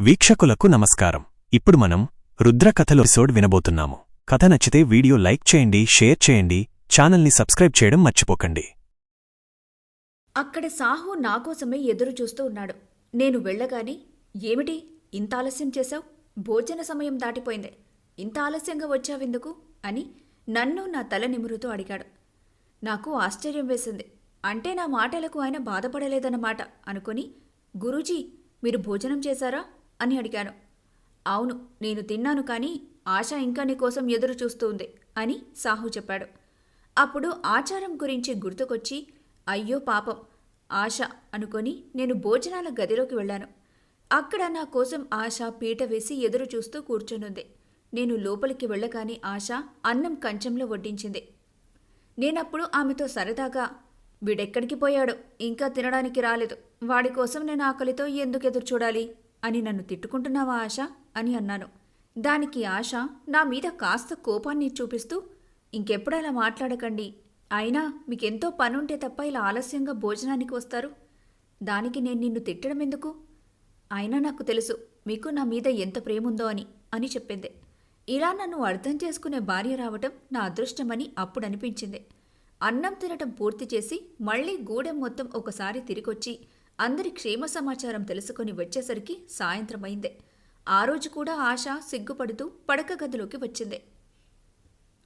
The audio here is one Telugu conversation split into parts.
వీక్షకులకు నమస్కారం. ఇప్పుడు మనం రుద్రకథలు ఎపిసోడ్ వినబోతున్నాము. కథ నచ్చితే వీడియో లైక్ చేయండి షేర్ చేయండి ఛానల్ని సబ్స్క్రైబ్ చేయడం మర్చిపోకండి. అక్కడ సాహు నా కోసమే ఎదురు చూస్తూ ఉన్నాడు. నేను వెళ్ళగానే ఏమిటి? ఇంత ఆలస్యం చేశావు? భోజన సమయం దాటిపోయింది. ఇంత ఆలస్యంగా వచ్చావెందుకు? అని నన్ను నా తల నిమురుతూ అడిగాడు. నాకు ఆశ్చర్యం వేసింది. అంటే నా మాటలకు ఆయన బాధపడలేదన్నమాట అనుకుని గురూజీ మీరు భోజనం చేశారా? అని అడిగాను. అవును నేను తిన్నాను కానీ ఆశ ఇంకా నీకోసం ఎదురు చూస్తూ ఉంది అని సాహు చెప్పాడు. అప్పుడు ఆచారం గురించి గుర్తుకొచ్చి అయ్యో పాపం ఆశ అనుకొని నేను భోజనాల గదిలోకి వెళ్ళాను. అక్కడ నా కోసం ఆశ పీట వేసి ఎదురు చూస్తూ కూర్చొనుంది. నేను లోపలికి వెళ్ళగానే ఆశ అన్నం కంచంలో వడ్డించింది. నేనప్పుడు ఆమెతో సరదాగా వీడెక్కడికి పోయాడు? ఇంకా తినడానికి రాలేదు. వాడి కోసం నేను ఆకలితో ఎందుకు ఎదురు చూడాలి? అని నన్ను తిట్టుకుంటున్నావా ఆశ? అని అన్నాను. దానికి ఆశ నా మీద కాస్త కోపాన్ని చూపిస్తూ ఇంకెప్పుడు అలా మాట్లాడకండి. అయినా మీకెంతో పనుంటే తప్ప ఇలా ఆలస్యంగా భోజనానికి వస్తారు. దానికి నేను నిన్ను తిట్టడం ఎందుకు? అయినా నాకు తెలుసు మీకు నా మీద ఎంత ప్రేముందో అని అని చెప్పింది. ఇలా నన్ను అర్థం చేసుకునే భార్య రావటం నా అదృష్టమని అప్పుడు అనిపించింది అన్నం తినటం పూర్తి చేసి మళ్ళీ గూడెం మొత్తం ఒకసారి తిరిగొచ్చి అందరి క్షేమ సమాచారం తెలుసుకొని వచ్చేసరికి సాయంత్రమైందే. ఆ రోజు కూడా ఆశ సిగ్గుపడుతూ పడక గదిలోకి వచ్చింది.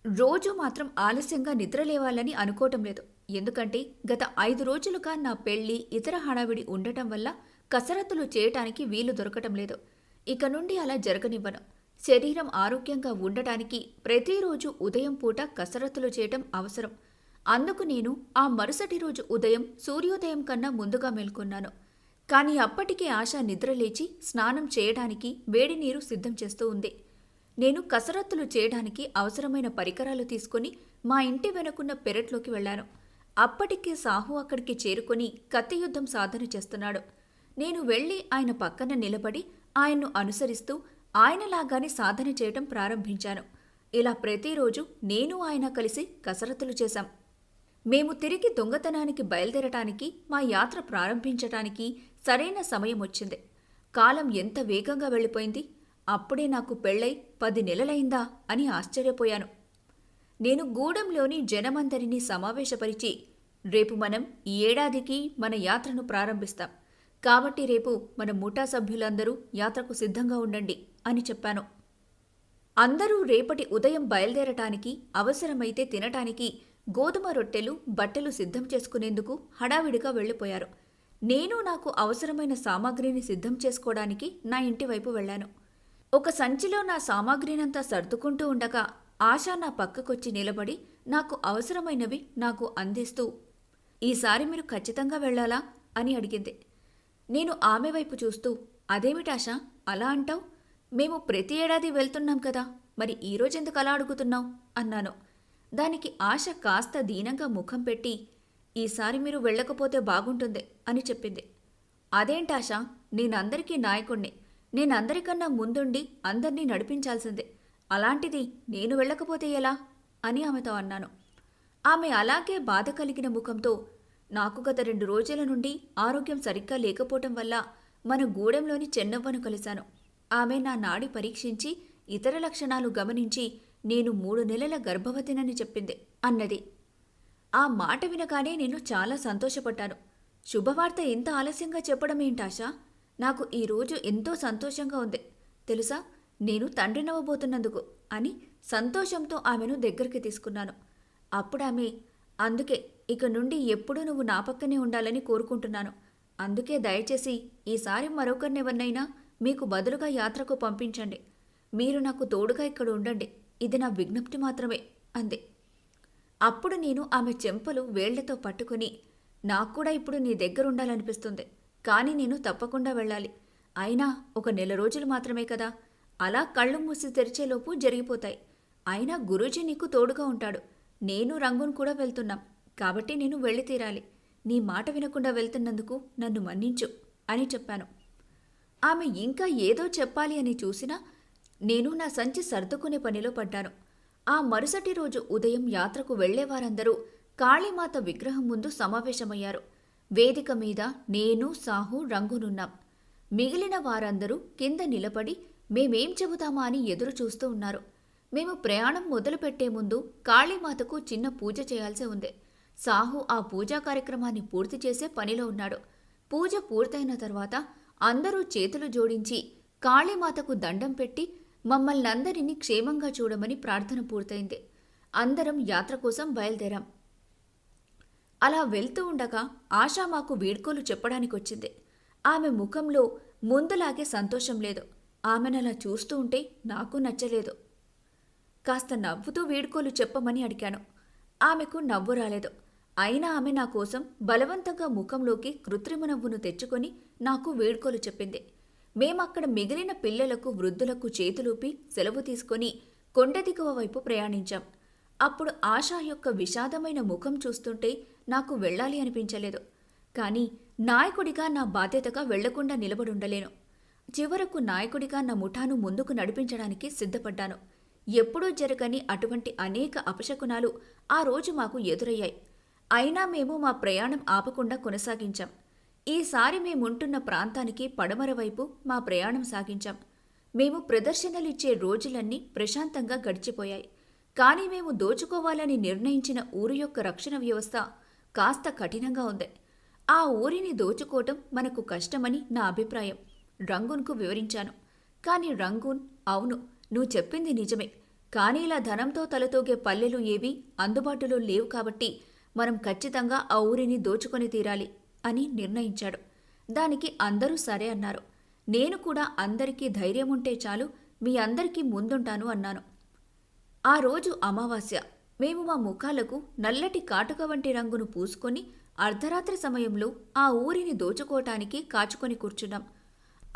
రోజు మాత్రం ఆలస్యంగా నిద్రలేవాలని అనుకోవటం లేదు. ఎందుకంటే గత ఐదు రోజులుగా నా పెళ్ళి ఇతర హడావిడి ఉండటం వల్ల కసరత్తులు చేయటానికి వీలు దొరకటం లేదు. ఇక నుండి అలా జరగనివ్వను. శరీరం ఆరోగ్యంగా ఉండటానికి ప్రతిరోజు ఉదయం పూట కసరత్తులు చేయటం అవసరం. అందుకు నేను ఆ మరుసటి రోజు ఉదయం సూర్యోదయం కన్నా ముందుగా మేల్కొన్నాను. కానీ అప్పటికే ఆశ నిద్రలేచి స్నానం చేయడానికి వేడి నీరు సిద్ధం చేస్తూ ఉంది. నేను కసరత్తులు చేయడానికి అవసరమైన పరికరాలు తీసుకుని మా ఇంటి వెనుకున్న పెరట్లోకి వెళ్ళాను. అప్పటికే సాహు అక్కడికి చేరుకొని కత్తి యుద్ధం సాధన చేస్తున్నాడు. నేను వెళ్ళి ఆయన పక్కన నిలబడి ఆయన్ను అనుసరిస్తూ ఆయనలాగానే సాధన చేయటం ప్రారంభించాను. ఇలా ప్రతిరోజు నేను ఆయన కలిసి కసరత్తులు చేశాం. మేము తిరిగి దొంగతనానికి బయలుదేరటానికి మా యాత్ర ప్రారంభించటానికి సరైన సమయం వచ్చింది. కాలం ఎంత వేగంగా వెళ్ళిపోయింది? అప్పుడే నాకు పెళ్ళై పది నెలలైందా అని ఆశ్చర్యపోయాను. నేను గూడెంలోని జనమందరినీ సమావేశపరిచి రేపు మనం ఈ ఏడాదికి మన యాత్రను ప్రారంభిస్తాం. కాబట్టి రేపు మన ముఠా సభ్యులందరూ యాత్రకు సిద్ధంగా ఉండండి అని చెప్పాను. అందరూ రేపటి ఉదయం బయలుదేరటానికి అవసరమైతే తినటానికి గోధుమ రొట్టెలు బట్టలు సిద్ధం చేసుకునేందుకు హడావిడిగా వెళ్ళిపోయారు. నేను నాకు అవసరమైన సామాగ్రిని సిద్ధం చేసుకోవడానికి నా ఇంటి వైపు వెళ్ళాను. ఒక సంచిలో నా సామాగ్రినంతా సర్దుకుంటూ ఉండగా ఆశ నా పక్కకొచ్చి నిలబడి నాకు అవసరమైనవి నాకు అందిస్తూ ఈసారి మీరు ఖచ్చితంగా వెళ్ళాలా? అని అడిగింది. నేను ఆమె వైపు చూస్తూ అదేమిటాశ అలా అంటావు? మేము ప్రతి ఏడాది వెళ్తున్నాం కదా మరి ఈ అలా అడుగుతున్నావు? అన్నాను. దానికి ఆశ కాస్త దీనంగా ముఖం పెట్టి ఈసారి మీరు వెళ్ళకపోతే బాగుంటుంది అని చెప్పింది. అదేంటాశ నేనందరికీ నాయకుణ్ణి. నేనందరికన్నా ముందుండి అందర్నీ నడిపించాల్సిందే. అలాంటిది నేను వెళ్ళకపోతే ఎలా? అని ఆమెతో అన్నాను. ఆమె అలాగే బాధ కలిగిన ముఖంతో నాకు గత రెండు రోజుల నుండి ఆరోగ్యం సరిగ్గా లేకపోవటం వల్ల మన గూడెంలోని చెన్నవ్వను కలిశాను. ఆమె నా నాడి పరీక్షించి ఇతర లక్షణాలు గమనించి నేను మూడు నెలల గర్భవతినని చెప్పింది అన్నది. ఆ మాట వినగానే నేను చాలా సంతోషపడ్డాను. శుభవార్త ఎంత ఆలస్యంగా చెప్పడం ఏంటాషా నాకు ఈరోజు ఎంతో సంతోషంగా ఉంది. తెలుసా? నేను తండ్రినవ్వబోతున్నందుకు అని సంతోషంతో ఆమెను దగ్గరికి తీసుకున్నాను. అప్పుడు ఆమె అందుకే ఇక నుండి ఎప్పుడూ నువ్వు నా పక్కనే ఉండాలని కోరుకుంటున్నాను. అందుకే దయచేసి ఈసారి మరొకరినెవరినైనా మీకు బదులుగా యాత్రకు పంపించండి. మీరు నాకు తోడుగా ఇక్కడ ఉండండి. ఇది నా విజ్ఞప్తి మాత్రమే అంది. అప్పుడు నేను ఆమె చెంపలు వేళ్ళతో పట్టుకుని నాకు కూడా ఇప్పుడు నీ దగ్గర ఉండాలనిపిస్తుంది కానీ నేను తప్పకుండా వెళ్ళాలి. అయినా ఒక నెల రోజులు మాత్రమే కదా అలా కళ్ళు మూసి తెరిచేలోపు జరిగిపోతాయి. అయినా గురూజీ నీకు తోడుగా ఉంటాడు. నేను రంగును కూడా వెళ్తున్నాం కాబట్టి నేను వెళ్ళి తీరాలి. నీ మాట వినకుండా వెళ్తున్నందుకు నన్ను మన్నించు అని చెప్పాను. ఆమె ఇంకా ఏదో చెప్పాలి అని చూసినా నేను నా సంచి సర్దుకునే పనిలో పడ్డాను. ఆ మరుసటి రోజు ఉదయం యాత్రకు వెళ్ళేవారందరూ కాళీమాత విగ్రహం ముందు సమావేశమయ్యారు. వేదిక మీద నేను సాహు రంగునున్నాం. మిగిలిన వారందరూ కింద నిలబడి మేమేం చెబుతామా అని ఎదురు చూస్తూ ఉన్నారు. మేము ప్రయాణం మొదలుపెట్టే ముందు కాళీమాతకు చిన్న పూజ చేయాల్సి ఉంది. సాహు ఆ పూజా కార్యక్రమాన్ని పూర్తి చేసే పనిలో ఉన్నాడు. పూజ పూర్తయిన తర్వాత అందరూ చేతులు జోడించి కాళీమాతకు దండం పెట్టి మమ్మల్ని అందరినీ క్షేమంగా చూడమని ప్రార్థన పూర్తయింది. అందరం యాత్ర కోసం బయలుదేరాం. అలా వెళ్తూ ఉండగా ఆశా మాకు వీడ్కోలు చెప్పడానికొచ్చింది. ఆమె ముఖంలో ముందులాగే సంతోషం లేదు. ఆమెనలా చూస్తూ ఉంటే నాకు నచ్చలేదు. కాస్త నవ్వుతూ వీడ్కోలు చెప్పమని అడిగాను. ఆమెకు నవ్వు రాలేదు. అయినా ఆమె నా కోసం బలవంతంగా ముఖంలోకి కృత్రిమ నవ్వును తెచ్చుకొని నాకు వీడ్కోలు చెప్పింది. మేమక్కడ మిగిలిన పిల్లలకు వృద్ధులకు చేతులూపి సెలవు తీసుకొని కొండ దిగువ వైపు ప్రయాణించాం. అప్పుడు ఆశా యొక్క విషాదమైన ముఖం చూస్తుంటే నాకు వెళ్ళాలి అనిపించలేదు. కానీ నాయకుడిగా నా బాధ్యతగా వెళ్ళకుండా నిలబడుండలేను. చివరకు నాయకుడిగా నా ముఠాను ముందుకు నడిపించడానికి సిద్ధపడ్డాను. ఎప్పుడూ జరగని అటువంటి అనేక అపశకునాలు ఆ రోజు మాకు ఎదురయ్యాయి. అయినా మేము మా ప్రయాణం ఆపకుండా కొనసాగించాం. ఈసారి మేముంటున్న ప్రాంతానికి పడమర వైపు మా ప్రయాణం సాగించాం. మేము ప్రదర్శనలిచ్చే రోజులన్నీ ప్రశాంతంగా గడిచిపోయాయి. కానీ మేము దోచుకోవాలని నిర్ణయించిన ఊరి యొక్క రక్షణ వ్యవస్థ కాస్త కఠినంగా ఉంది. ఆ ఊరిని దోచుకోవటం మనకు కష్టమని నా అభిప్రాయం. రంగూన్కు వివరించాను. కానీ రంగూన్ అవును నువ్వు చెప్పింది నిజమే. కానీ ఇలా ధనంతో తలతోగే పల్లెలు ఏవీ అందుబాటులో లేవు కాబట్టి మనం ఖచ్చితంగా ఆ ఊరిని దోచుకొని తీరాలి. అని నిర్ణయించాడు. దానికి అందరూ సరే అన్నారు. నేను కూడా అందరికీ ధైర్యం ఉంటే చాలు మీ అందరికీ ముందుంటాను అన్నాను. ఆ రోజు అమావాస్య. మేము మా ముఖాలకు నల్లటి కాటుక వంటి రంగును పూసుకొని అర్ధరాత్రి సమయంలో ఆ ఊరిని దోచుకోవటానికి కాచుకొని కూర్చున్నాం.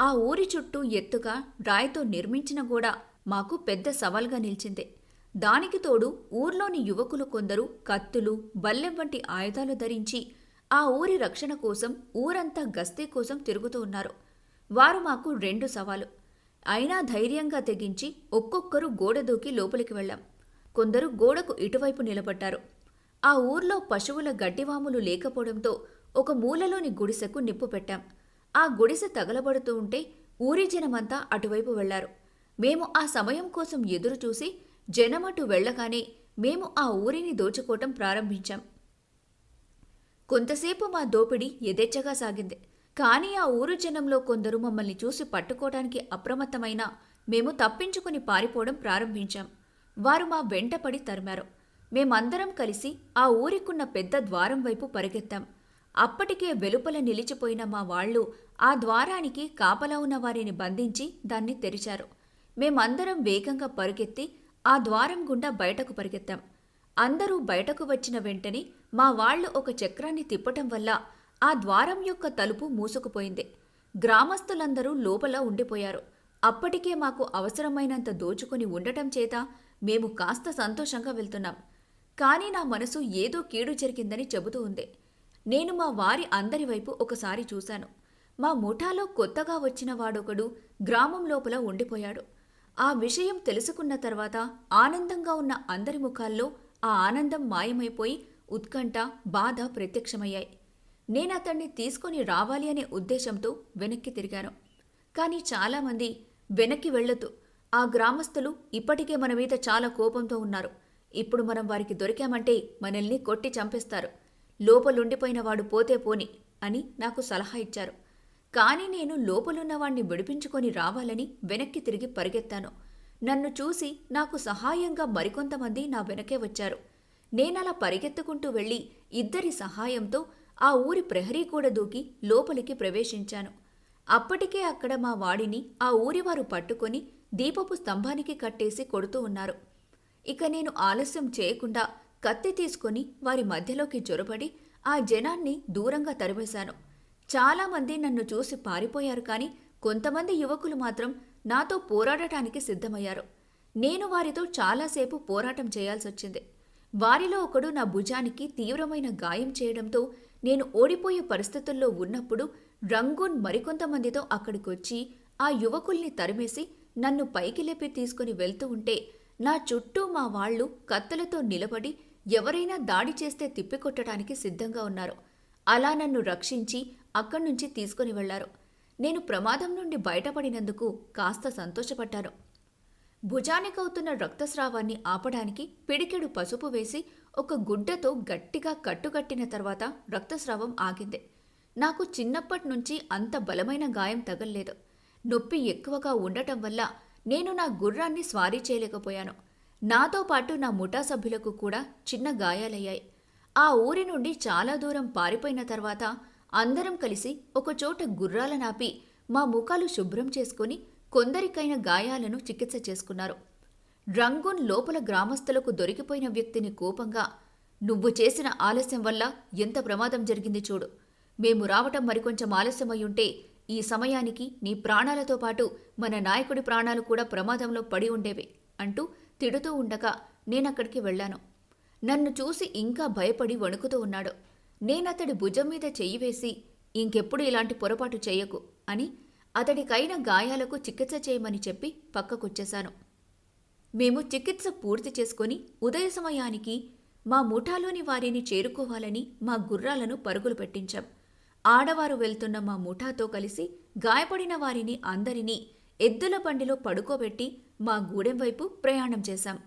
ఆ ఊరి చుట్టూ ఎత్తుగా రాయితో నిర్మించిన గోడ మాకు పెద్ద సవాల్గా నిలిచింది. దానికి తోడు ఊర్లోని యువకులు కొందరు కత్తులు బల్లెం వంటి ఆయుధాలు ధరించి ఆ ఊరి రక్షణ కోసం ఊరంతా గస్తీ కోసం తిరుగుతూ ఉన్నారు. వారు మాకు రెండు సవాలు. అయినా ధైర్యంగా తెగించి ఒక్కొక్కరు గోడ దూకి లోపలికి వెళ్ళాం. కొందరు గోడకు ఇటువైపు నిలబడ్డారు. ఆ ఊర్లో పశువుల గడ్డివాములు లేకపోవడంతో ఒక మూలలోని గుడిసెకు నిప్పు పెట్టాం. ఆ గుడిసె తగలబడుతూ ఉంటే ఊరి జనమంతా అటువైపు వెళ్ళారు. మేము ఆ సమయం కోసం ఎదురుచూసి జనమటు వెళ్ళగానే మేము ఆ ఊరిని దోచుకోవటం ప్రారంభించాం. కొంతసేపు మా దోపిడీ యథేచ్ఛగా సాగింది. కానీ ఆ ఊరు జనంలో కొందరు మమ్మల్ని చూసి పట్టుకోవడానికి అప్రమత్తమైన మేము తప్పించుకుని పారిపోవడం ప్రారంభించాం. వారు మా వెంటపడి తరిమారు. మేమందరం కలిసి ఆ ఊరికున్న పెద్ద ద్వారం వైపు పరిగెత్తాం. అప్పటికే వెలుపల నిలిచిపోయిన మా వాళ్ళు ఆ ద్వారానికి కాపలా ఉన్న వారిని బంధించి దాన్ని తెరిచారు. మేమందరం వేగంగా పరుగెత్తి ఆ ద్వారం గుండా బయటకు పరిగెత్తాం. అందరూ బయటకు వచ్చిన వెంటనే మా వాళ్ళు ఒక చక్రాన్ని తిప్పటం వల్ల ఆ ద్వారం యొక్క తలుపు మూసుకుపోయింది. గ్రామస్తులందరూ లోపల ఉండిపోయారు. అప్పటికే మాకు అవసరమైనంత దోచుకొని ఉండటం చేత మేము కాస్త సంతోషంగా వెళ్తున్నాం. కానీ నా మనసు ఏదో కీడు జరిగిందని చెబుతూ ఉంది. నేను మా వారి అందరి వైపు ఒకసారి చూశాను. మా ముఠాలో కొత్తగా వచ్చిన వాడొకడు గ్రామం లోపల ఉండిపోయాడు. ఆ విషయం తెలుసుకున్న తర్వాత ఆనందంగా ఉన్న అందరి ముఖాల్లో ఆ ఆనందం మాయమైపోయి ఉత్కంఠ బాధ ప్రత్యక్షమయ్యాయి. నేను అతన్ని తీసుకొని రావాలి అనే ఉద్దేశంతో వెనక్కి తిరిగాను. కానీ చాలామంది వెనక్కి వెళ్ళొద్దు. ఆ గ్రామస్తులు ఇప్పటికే మన మీద చాలా కోపంతో ఉన్నారు. ఇప్పుడు మనం వారికి దొరికామంటే మనల్ని కొట్టి చంపేస్తారు. లోపలుండిపోయిన వాడు పోతే పోని అని నాకు సలహా ఇచ్చారు. కానీ నేను లోపలున్న వాణ్ణి విడిపించుకొని రావాలని వెనక్కి తిరిగి పరిగెత్తాను. నన్ను చూసి నాకు సహాయంగా మరికొంతమంది నా వెనకే వచ్చారు. నేనలా పరిగెత్తుకుంటూ వెళ్ళి ఇద్దరి సహాయంతో ఆ ఊరి ప్రహరీ కూడా దూకి లోపలికి ప్రవేశించాను. అప్పటికే అక్కడ మా వాడిని ఆ ఊరివారు పట్టుకొని దీపపు స్తంభానికి కట్టేసి కొడుతూ ఉన్నారు. ఇక నేను ఆలస్యం చేయకుండా కత్తి తీసుకొని వారి మధ్యలోకి చొరబడి ఆ జనాన్ని దూరంగా తరిమేశాను. చాలామంది నన్ను చూసి పారిపోయారు కానీ కొంతమంది యువకులు మాత్రం నాతో పోరాడటానికి సిద్ధమయ్యారు. నేను వారితో చాలాసేపు పోరాటం చేయాల్సొచ్చింది. వారిలో ఒకడు నా భుజానికి తీవ్రమైన గాయం చేయడంతో నేను ఓడిపోయే పరిస్థితుల్లో ఉన్నప్పుడు రంగూన్ మరికొంతమందితో అక్కడికొచ్చి ఆ యువకుల్ని తరిమేసి నన్ను పైకి లేపి తీసుకుని వెళ్తూ ఉంటే నా చుట్టూ మా వాళ్ళు కత్తులతో నిలబడి ఎవరైనా దాడి చేస్తే తిప్పికొట్టడానికి సిద్ధంగా ఉన్నారు. అలా నన్ను రక్షించి అక్కడి నుంచి తీసుకుని వెళ్ళారు. నేను ప్రమాదం నుండి బయటపడినందుకు కాస్త సంతోషపడ్డాను. భుజానికవుతున్న రక్తస్రావాన్ని ఆపడానికి పిడికెడు పసుపు వేసి ఒక గుడ్డతో గట్టిగా కట్టుకట్టిన తర్వాత రక్తస్రావం ఆగింది. నాకు చిన్నప్పటి నుంచి అంత బలమైన గాయం తగల్లేదు. నొప్పి ఎక్కువగా ఉండటం వల్ల నేను నా గుర్రాన్ని స్వారీ చేయలేకపోయాను. నాతో పాటు నా ముఠా సభ్యులకు కూడా చిన్న గాయాలయ్యాయి. ఆ ఊరి నుండి చాలా దూరం పారిపోయిన తర్వాత అందరం కలిసి ఒకచోట గుర్రాల నాపి మా ముఖాలు శుభ్రం చేసుకుని కొందరికైన గాయాలను చికిత్స చేసుకున్నారు. రంగూన్ లోపల గ్రామస్తులకు దొరికిపోయిన వ్యక్తిని కోపంగా నువ్వు చేసిన ఆలస్యం వల్ల ఎంత ప్రమాదం జరిగింది చూడు. మేము రావటం మరికొంచెం ఆలస్యమయ్యుంటే ఈ సమయానికి నీ ప్రాణాలతో పాటు మన నాయకుడి ప్రాణాలు కూడా ప్రమాదంలో పడి ఉండేవి అంటూ తిడుతూ ఉండగా నేనక్కడికి వెళ్ళాను. నన్ను చూసి ఇంకా భయపడి వణుకుతూ ఉన్నాడు. నేనతడి భుజం మీద చెయ్యి వేసి ఇంకెప్పుడు ఇలాంటి పొరపాటు చెయ్యకు అని అతడికైన గాయాలకు చికిత్స చేయమని చెప్పి పక్కకొచ్చేశాను. మేము చికిత్స పూర్తి చేసుకుని ఉదయ సమయానికి మా ముఠాలోని వారిని చేరుకోవాలని మా గుర్రాలను పరుగులు పెట్టించాం. ఆడవారు వెళ్తున్న మా ముఠాతో కలిసి గాయపడిన వారిని అందరినీ ఎద్దుల బండిలో పడుకోబెట్టి మా గూడెం వైపు ప్రయాణం చేశాం.